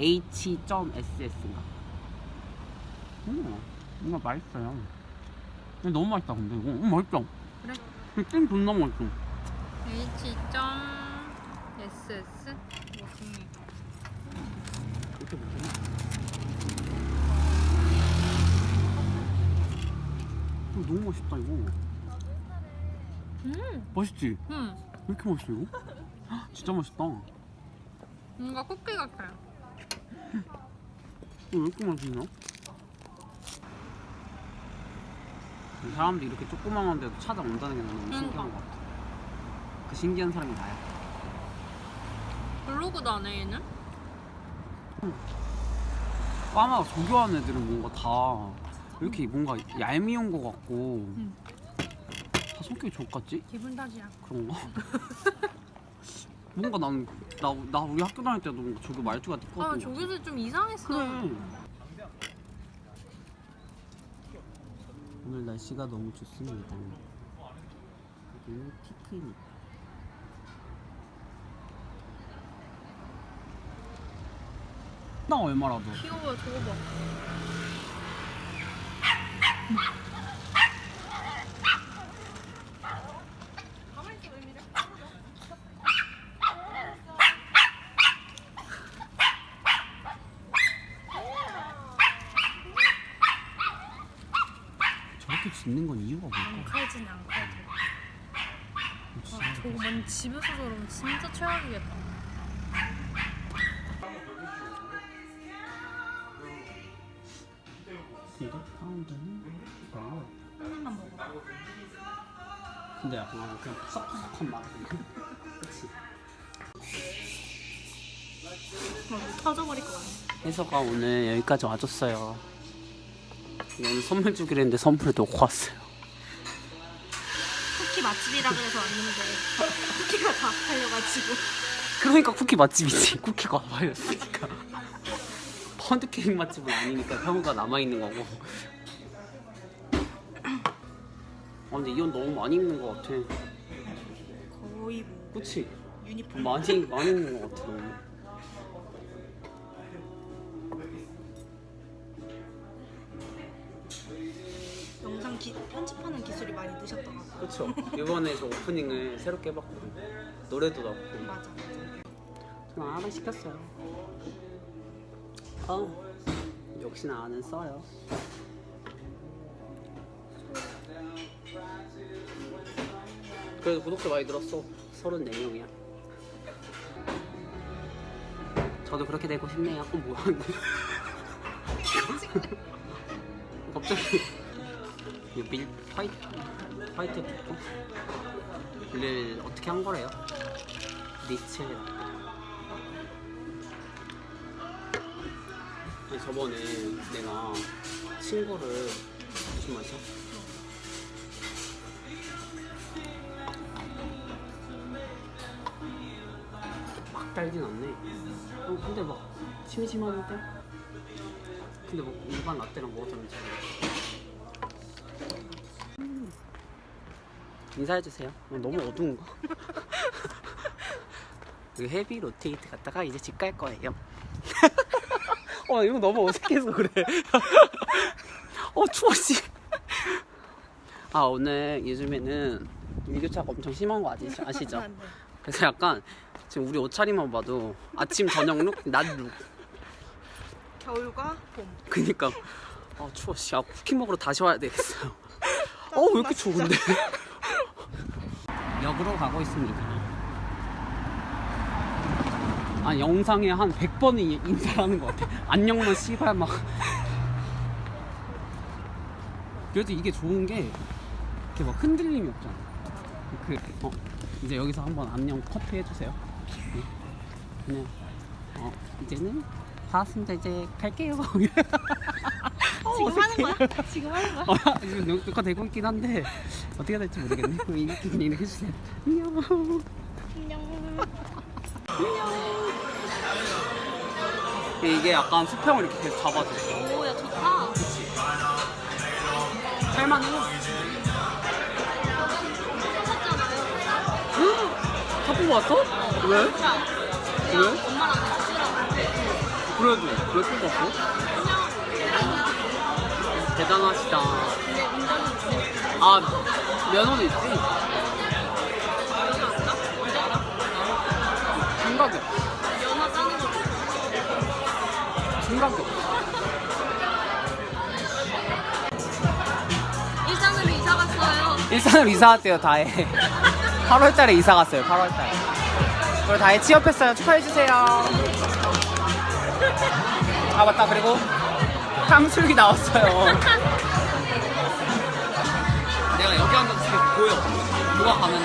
H.SS인가? 음, 뭔가 맛있어요. 근데 너무 맛있다 근데 이거 음, 맛있다. 그래? 찜 존나 맛있어. H.SS 뭐지? 이렇게 먹잖아. 어, 너무 맛있다 이거. 음, 맛있지? 음, 왜 이렇게 맛있어 이거? 헉, 진짜 맛있다. 어, 뭔가 쿠키 같아요. 왜 이렇게 맛있냐? 사람들이 이렇게 조그만한 데도 찾아온다는 게 너무 신기한 그러니까. 것 같아. 그 신기한 사람이 나야. 해, 얘는? 빠마가 조교하는 애들은 뭔가 다 이렇게 뭔가 얄미운 것 같고 응. 다 성격이 족같지? 기분 탓이야. 그런가? 뭔가 나는 나, 나 우리 학교 다닐 때도 뭔가 조교 말투가 아, 똑같은 거 조교들 좀 이상했어. 그래. 오늘 날씨가 너무 좋습니다. 여기는 피크닉. 나 얼마라도. 귀여워, 저거 봐. 짓는 건 이유가 안 뭘까? 칼진 안 칼진. 아, 저거 만 집에서 저러면 진짜 최악이겠다. 근데 파운드는 별로 하나만 먹어. 근데 약간 그냥 푸석푸석한 맛 그치? 터져버릴 것 같아. 혜서가 오늘 여기까지 와줬어요 오늘 선물 주기로 했는데 선물을 놓고 왔어요 쿠키 맛집이라 그래서 왔는데 쿠키가 다 팔려가지고. 그러니까 쿠키 맛집이지 쿠키가 와였으니까 펀드 케이크 맛집은 아니니까 형우가 남아있는 거고 아 근데 이건 너무 많이 입는 거 같아 거의 뭐 그치? 유니폼. 많이 많이 입는 거 같아 너무 기, 편집하는 기술이 많이 느셨더라고. 그쵸 이번에 저 오프닝을 새롭게 해봤거든 노래도 넣고. 맞아, 맞아. 저 라면 시켰어요. 어 역시나 아는 써요. 그래도 구독자 많이 늘었어. 34명이야. 저도 그렇게 되고 싶네요. 어 뭐야 이거 갑자기 밀 화이트 화이트 두꺼 를 어떻게 한 거래요? 니체라 아니, 저번에 내가 친구를 무슨 맛이야? 막 달진 않네. 어, 근데 막 심심하는데? 근데 뭐 일반 라떼랑 뭐가 다른지 인사해주세요. 어, 너무 어두운가? 그 헤비 로테이트 갔다가 이제 집 갈 거예요. 어 이거 너무 어색해서 그래. 어 추워 씨. 아 오늘 요즘에는 일교차가 엄청 심한 거 아시죠? 아시죠? 네. 그래서 약간 지금 우리 옷차림만 봐도 아침 저녁 룩, 낮 룩. 겨울과 봄. 그니까 아 추워 씨. 아 쿠키 먹으러 다시 와야 되겠어요. 어 왜 이렇게 추운데? 역으로 가고 있습니다. 아 영상에 한 100번은 인사하는 것 같아. 안녕만 씨발 막. 그래도 이게 좋은 게 이렇게 막 흔들림이 없잖아. 그 어, 이제 여기서 한번 안녕 커트 해주세요. 네. 그냥 어 이제는 반갑습니다. 이제 갈게요. 어, 지금 하는. 거야? 지금 하는 거야? 어, 지금 녹- 녹화 되고 있긴 한데 어떻게 될지 모르겠네. 그럼 이렇게 그냥 이렇게 해주세요. 안녕. 안녕. 이게 약간 수평을 이렇게 계속 잡아줘. 오, 야, 좋다. 다 뽑고 왔어? 왜? 왜? 엄마랑 같이 쓰라고. 그래도 왜 끊었어? 대단하시다. 아 면허는 있지? 생각이 없어. 생각이 없어. 일산으로 이사 갔어요. 일산으로 이사 왔대요 다혜 8월 달에 이사 갔어요 8월 달에 그리고 다혜 취업했어요 축하해주세요 아 맞다 그리고 탕수육이 나왔어요 내가 여기 앉아서 되게 보여 누가 가면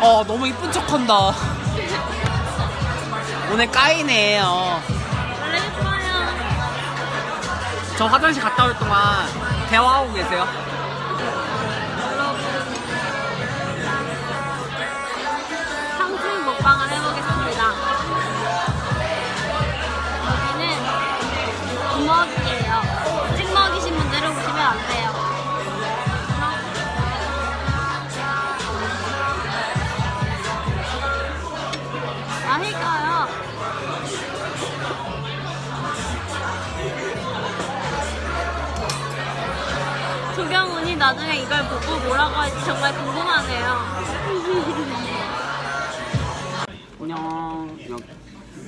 어 너무 이쁜 척 한다 오늘 까이네 어. 원래 예뻐요. 저 화장실 갔다 올 동안 대화하고 계세요. 탕수육 먹방을 해보겠습 나중에 이걸 보고 뭐라고 할지 정말 궁금하네요. 안녕. 여기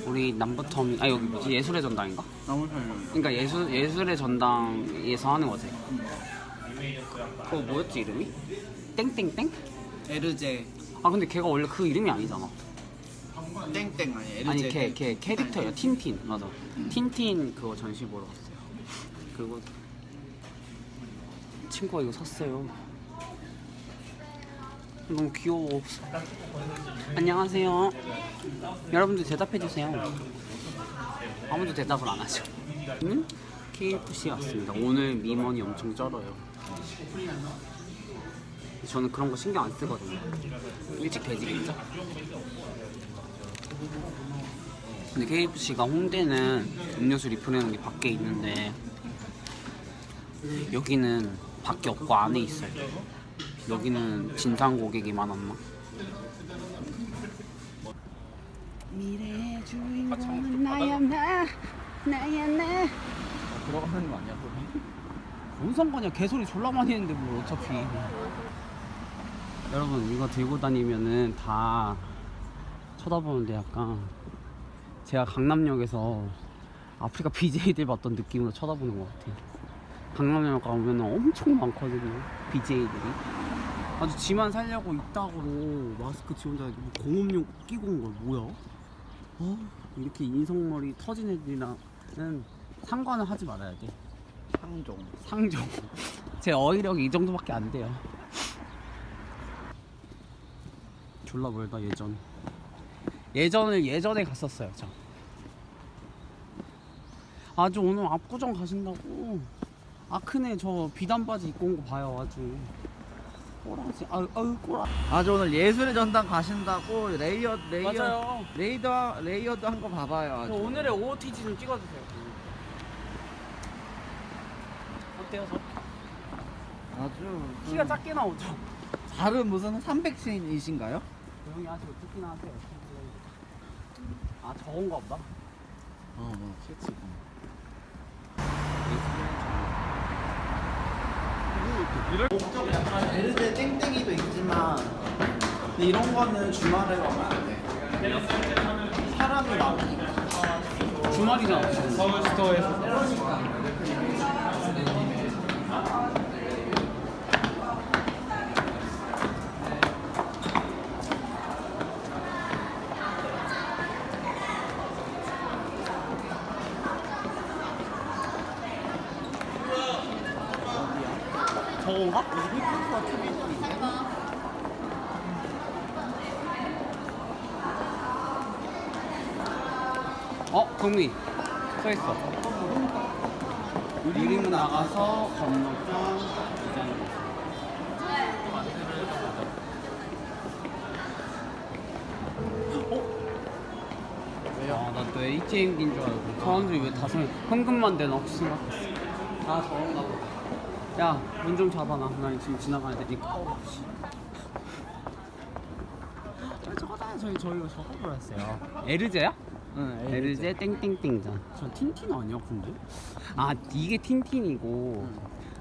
우리 남부터미 아 여기 뭐지 예술의 전당인가? 설명. 그러니까 예술 예술의 전당에서 하는 거지. 그거 뭐였지 이름이? 땡땡땡? 에르제 아 근데 걔가 원래 그 이름이 아니잖아. 땡땡 아니 에르제. 아니 걔 걔 캐릭터야 틴틴 맞아. 틴틴 그거 전시 보러 갔어요. 그리고 친구가 이거 샀어요. 너무 귀여워. 안녕하세요. 여러분들 대답해 주세요. 아무도 대답을 안 하죠. 음? KFC 왔습니다. 오늘 민원이 엄청 쩔어요. 저는 그런 거 신경 안 쓰거든요. 일찍 되지겠죠? 근데 KFC가 홍대는 음료수 리필하는 게 밖에 있는데 여기는 밖에 없고 안에 있어요. 여기는 진상 고객이 많았나? 미래의 주인공은 나야 나 나야 나 들어가는 거 아니야 거기? 뭔 상관이야 개소리 졸라 많이 했는데 뭐 어차피 여러분 이거 들고 다니면은 다 쳐다보는데 약간 제가 강남역에서 아프리카 BJ들 봤던 느낌으로 쳐다보는 것 같아요 강남역 가면 엄청 많거든요 BJ들이 아주 지만 살려고 이따구로 마스크 지 혼자 뭐 공업용 끼고 온 걸 뭐야? 어? 이렇게 인성머리 터진 애들이랑은 상관을 하지 말아야 돼 상종. 상종. 제 어휘력이 이 정도밖에 안 돼요. 졸라 멀다 예전. 예전을 예전에 갔었어요 저. 아주 오늘 압구정 가신다고. 아크네 저 비단 바지 입고 온 거 봐요 아주. 꼬라지. 아유 아유 꼬라. 아저 오늘 예술의 전당 가신다고 레이어 레이어 맞아요. 레이더 레이어드 한 거 봐봐요. 저 아주. 오늘의 OOTG 좀 찍어주세요. 어때요 저? 아주 키가 음, 작게 나오죠? 다른 무슨 300신이신가요? 조용히 하시고 듣기나 하세요. 아 저건가 보다. 어, 뭐 그렇지. 에르제 땡땡이도 있지만 근데 이런 거는 주말에 가면 안 돼. 사람이 많으니까. 주말이잖아. 지금. 서울 스토어에서 저건가? 어, 경미 써 있어. 유리문 나가서 건너편 이장. 아, 나또 ATM기인 줄 알고. 사람들이 왜 다섯 현금만 대놓고 생각했어. 아, 저런가 보다. 야, 문 좀 잡아 나. 나 지금 지나가야 되니까. 아 저희 저희가 저거 불렀어요. 에르제야? 응 에르제 땡땡땡전. 저 틴틴 아니야 근데? 아 이게 틴틴이고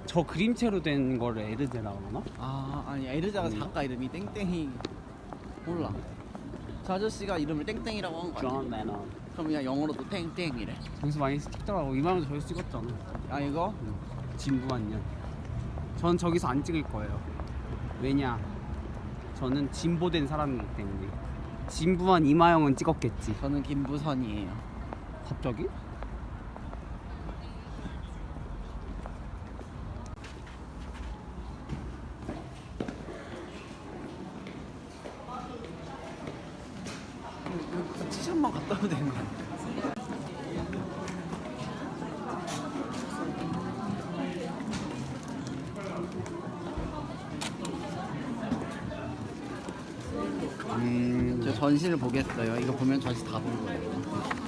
저 그림체로 된 거를 에르제라고 하나? 아 아니 에르자가 음. 작가 이름이 땡땡이 몰라 저 아저씨가 이름을 땡땡이라고 한거존 아니야? 레논. 그럼 그냥 영어로도 땡땡이래 저기서 많이 찍더라고. 이만한 저기서 찍었잖아. 아 이거? 진부한 년. 전 저기서 안 찍을 거예요. 왜냐? 저는 진보된 사람이기 때문에. 진부한 이마영은 찍었겠지. 저는 김부선이에요 갑자기? 티샷만 갖다 오면 되는 거 아니야? 전시를 보겠어요. 이거 보면 전시 다 본 거예요